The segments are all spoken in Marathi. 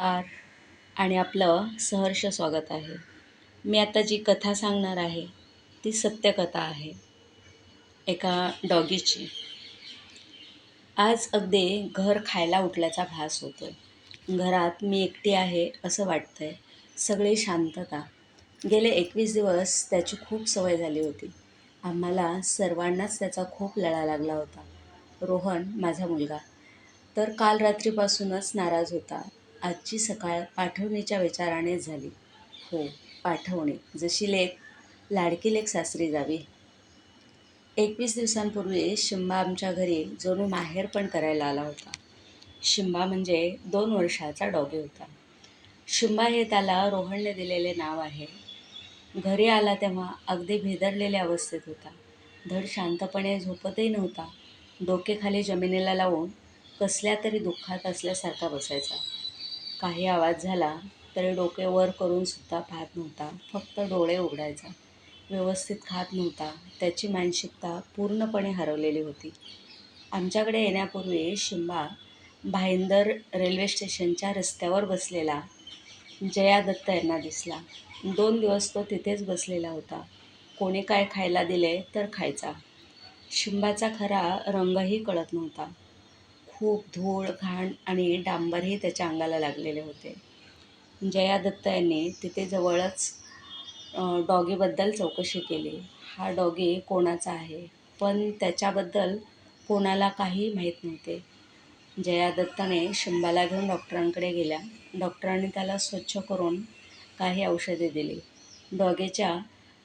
आर आणि आपलं सहर्ष स्वागत आहे. मी आता जी कथा सांगणार आहे ती सत्यकथा आहे. एका डॉगीची. आज अगदी घर खायला उठल्याचा भास आहे घरात मी एकटी आहे असं वाटतं आहे सगळी शांतता गेले एकवीस दिवस त्याची खूप सवय झाली होती. आम्हाला सर्वांनाच त्याचा खूप लळा लागला होता. रोहन माझा मुलगा. तर काल रात्रीपासूनच नाराज होता. आजची सकाळ पाठवणीच्या विचारानेच झाली. हो पाठवणी. जशी लेख लाडकी लेख सासरी जावी. एकवीस दिवसांपूर्वी शिंबा आमच्या घरी जणू माहेर पण करायला आला होता. शिंबा म्हणजे दोन वर्षाचा डॉगी होता. शिंबा हे त्याला रोहनने दिलेले नाव आहे. घरी आला तेव्हा अगदी भेदरलेल्या अवस्थेत होता. धड शांतपणे झोपतही नव्हता. डोके खाली जमिनीला लावून कसल्या तरी दुःखात असल्यासारखा बसायचा. काही आवाज झाला तरी डोके वर करून सुद्धा पाहत नव्हता. फक्त डोळे उघडायचा. व्यवस्थित खात नव्हता. त्याची मानसिकता पूर्णपणे हरवलेली होती. आमच्याकडे येण्यापूर्वी शिंबा भाईंदर रेल्वे स्टेशनच्या रस्त्यावर बसलेला. जया दत्त यांना दिसला. दोन दिवस तो तिथेच बसलेला होता. कोणी काय खायला दिले तर खायचा. शिंबाचा खरा रंगही कळत नव्हता. खूप धूळ घाण आणि डांबरही त्याच्या अंगाला लागलेले होते. जया दत्त यांनी तिथे जवळच डॉगीबद्दल चौकशी केली. हा डॉगी कोणाचा आहे? पण त्याच्याबद्दल कोणाला काही माहीत नव्हते. जया दत्ताने शिंबाला घेऊन डॉक्टरांकडे गेल्या. डॉक्टरांनी त्याला स्वच्छ करून काही औषधे दिली. डॉगेच्या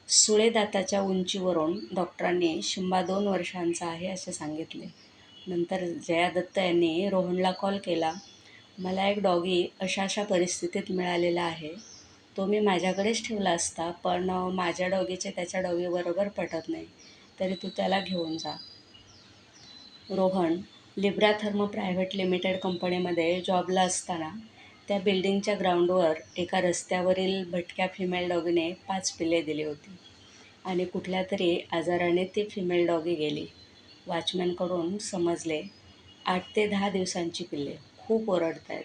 सुळेदाताच्या उंचीवरून डॉक्टरांनी शिंबा दोन वर्षांचा आहे असे सांगितले. नंतर जया दत्त यांनी रोहनला कॉल केला मला एक डॉगी अशा अशा परिस्थितीत मिळालेला आहे. तो मी माझ्याकडेच ठेवला असता पण माझ्या डॉगीचे त्याच्या डॉगीबरोबर पटत नाही. तरी तू त्याला घेऊन जा. Rohan Libra therm private limited कंपनीमध्ये जॉबला असताना त्या बिल्डिंगच्या ग्राउंडवर एका रस्त्यावरील भटक्या फिमेल डॉगीने पाच पिल्ले दिली होती आणि कुठल्या तरी आजाराने ती फिमेल डॉगी गेली. वॉचमॅनकडून समजले. आठ ते दहा दिवसांची पिल्ले खूप ओरडत आहेत.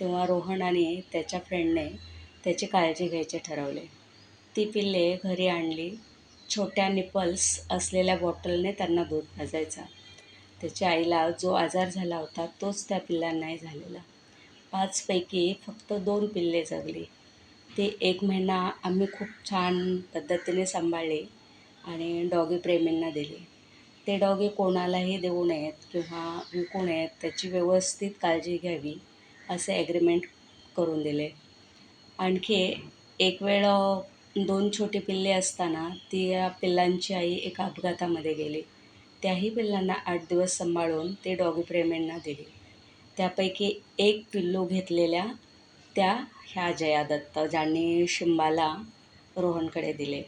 तेव्हा रोहन आणि त्याच्या फ्रेंडने त्याची काळजी घ्यायचे ठरवले. ती पिल्ले घरी आणली. छोट्या निपल्स असलेल्या बॉटलने त्यांना दूध भाजायचा. त्याच्या आईला जो आजार झाला होता तोच त्या पिल्लांनाही झालेला. पाचपैकी फक्त दोन पिल्ले जगली. ती एक महिना आम्ही खूप छान पद्धतीने सांभाळली आणि डॉगी प्रेमींना दिली. ते डॉगी कोणालाही देऊ नयेत किंवा विकू नयेत त्याची व्यवस्थित काळजी घ्यावी असे ॲग्रीमेंट करून दिले. आणखी एक वेळ दोन छोटी पिल्ले असताना ती या पिल्लांची आई एका अपघातामध्ये गेली. त्याही पिल्लांना आठ दिवस सांभाळून ते डॉगी प्रेमींना दिली. त्यापैकी एक पिल्लू घेतलेल्या त्या ह्या जया दत्त ज्यांनी शिंबाला रोहनकडे दिले.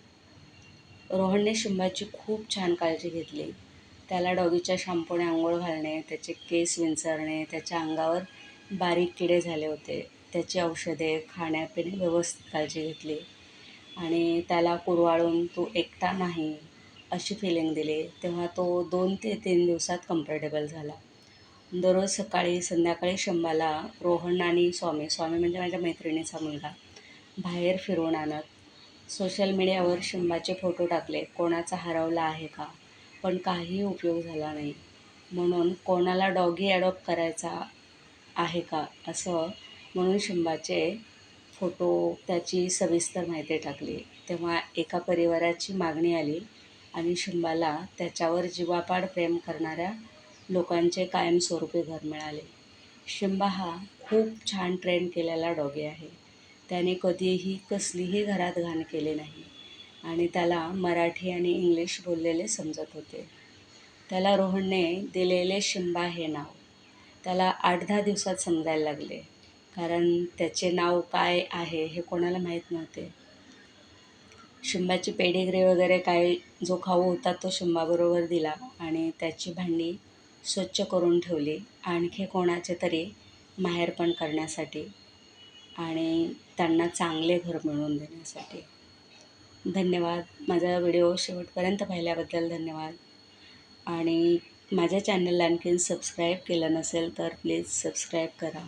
रोहनने शिंबाची खूप छान काळजी घेतली. त्याला डॉगीच्या शॅम्पूने आंघोळ घालणे त्याचे केस विंचरणे त्याच्या अंगावर बारीक किडे झाले होते. त्याची औषधे खाण्यापिणे व्यवस्थित काळजी घेतली आणि त्याला कुरवाळून तू एकटा नाही अशी फिलिंग दिली. तेव्हा तो दोन ते तीन दिवसात कम्फर्टेबल झाला. दररोज सकाळी संध्याकाळी शंभाला रोहन आणि स्वामी स्वामी म्हणजे माझ्या मैत्रिणीचा मुलगा बाहेर फिरवून आणत. सोशल मीडियावर शिंबाचे फोटो टाकले. कोणाचा हरवला आहे का? पण काहीही उपयोग झाला नाही. म्हणून कोणाला डॉगी ॲडॉप्ट करायचा आहे का असं म्हणून शिंबाचे फोटो त्याची सविस्तर माहिती टाकली. तेव्हा एका परिवाराची मागणी आली आणि शिंबाला त्याच्यावर जीवापाड प्रेम करणाऱ्या लोकांचे कायमस्वरूपी घर मिळाले. शिंबा हा खूप छान ट्रेन केलेला डॉगी आहे. त्याने कधीही कसलीही घरात घाण केली नाही. आणि त्याला मराठी आणि इंग्लिश बोललेले समजत होते. त्याला रोहनने दिलेले शिंबा हे नाव. त्याला आठ दहा दिवसात समजायला लागले. कारण त्याचे नाव काय आहे हे कोणाला माहीत नव्हते. शिंबाची पेडिग्री वगैरे काय जो खाऊ होता तो शिंबाबरोबर दिला आणि त्याची भांडी स्वच्छ करून ठेवली. आणखी कोणाचे तरी माहेरपण करण्यासाठी आणि त्यांना चांगले घर मिळवून देण्यासाठी. धन्यवाद. माझा व्हिडिओ शेवटपर्यंत पाहिल्याबद्दल धन्यवाद. आणि माझ्या चॅनलला आणखीन सबस्क्राईब केलं नसेल तर प्लीज सबस्क्राईब करा.